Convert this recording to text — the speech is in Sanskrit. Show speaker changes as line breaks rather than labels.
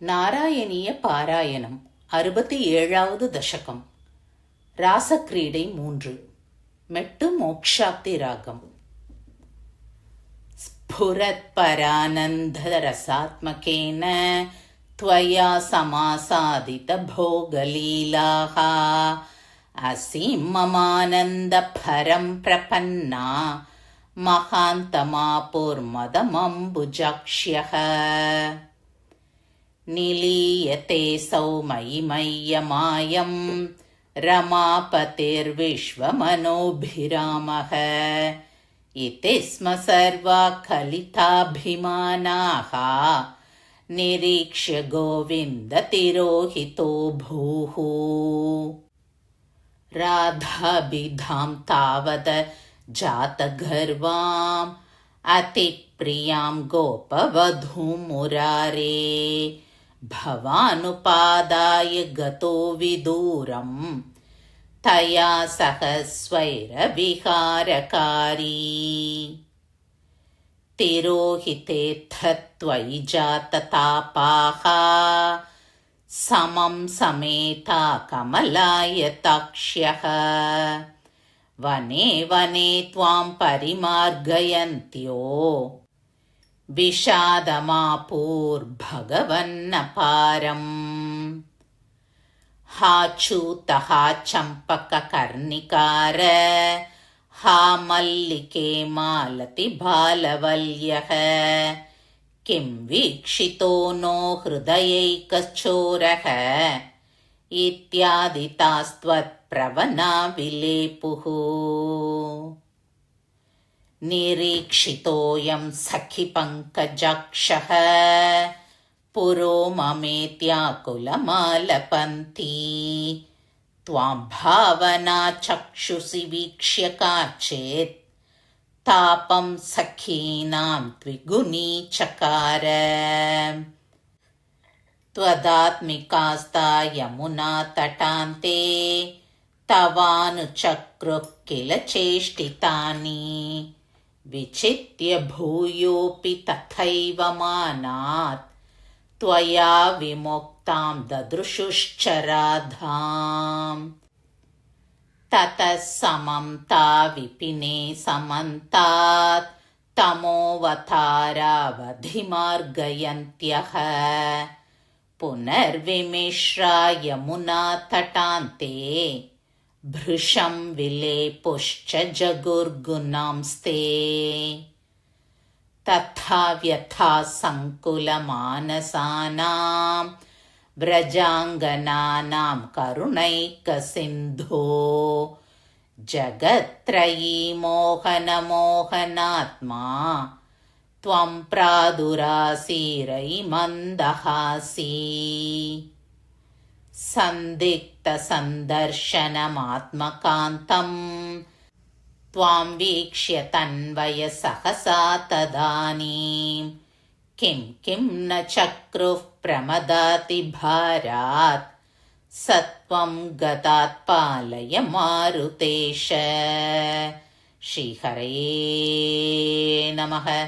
நாராயணிய பாராயணம் அறுபத்தி ஏழாவது தசகம் ராசக்கிரீடை மூன்று மெட்டு மோக்ஷாப்தி ராகம் स्फुरत्परानन्दरसात्मकेन त्वया समासादितभोगलीलाः असीममानन्दभरं प्रपन्ना महान्तमापुर्मदमम्बुजाक्ष्यः निलीयते सौमयिमय्यमायं रमापतिर्विश्वमनोभिरामः। इति स्म सर्वा कलिताभिमानाः निरीक्ष्य गोविन्दतिरोहितो भूः। राधाभिधां तावद जातगर्वाम् अतिप्रियां गोपवधूं मुरारे भवानुपादाय गतो विदूरम्। तया सह स्वैरविहारकारी। तिरोहितेऽथ त्वयि जाततापाः समं समेता कमलायताक्ष्यः। वने वने त्वां परिमार्गयन्त्यो विषादमापूर्भगवन्नपारम्। हा चूतः चम्पककर्णिकार हा मल्लिके मालति बालवल्यः। किं वीक्षितो नो हृदयैकचोरः इत्यादितास्त्वत्प्रवना विलेपुः निरीक्षितोऽयं सखिपङ्कजाक्षः पुरो ममेत्याकुलमालपन्ती त्वां भावना चक्षुषि वीक्ष्य काचेत्। तापं सखीनां द्विगुणी चकार। त्वदात्मिकास्ता यमुना तटान्ते। तवानुचक्रुः किल चेष्टितानि विचित्य भूयोऽपि तथैव मानात्। त्वया विमुक्तां ददृशुश्च राधाम् ततः समं ता विपिने समन्तात्। तमोवतारावधिमार्गयन्त्यः पुनर्विमिश्रा यमुना तटान्ते भृशं विलेपुश्च जगुर्गुणांस्ते। तथा व्यथा सङ्कुलमानसानां व्रजाङ्गनानां करुणैकसिन्धो। जगत्त्रयी मोहनमोहनात्मा त्वं प्रादुरासीरयिमन्दहासी सन्दिग्धसन्दर्शनमात्मकान्तम् त्वां वीक्ष्य तन्वयसहसा तदानीं किं किं न चक्रुः प्रमदाति भारात्। स त्वं गतात् पालय मारुतेश। श्रीहरये नमः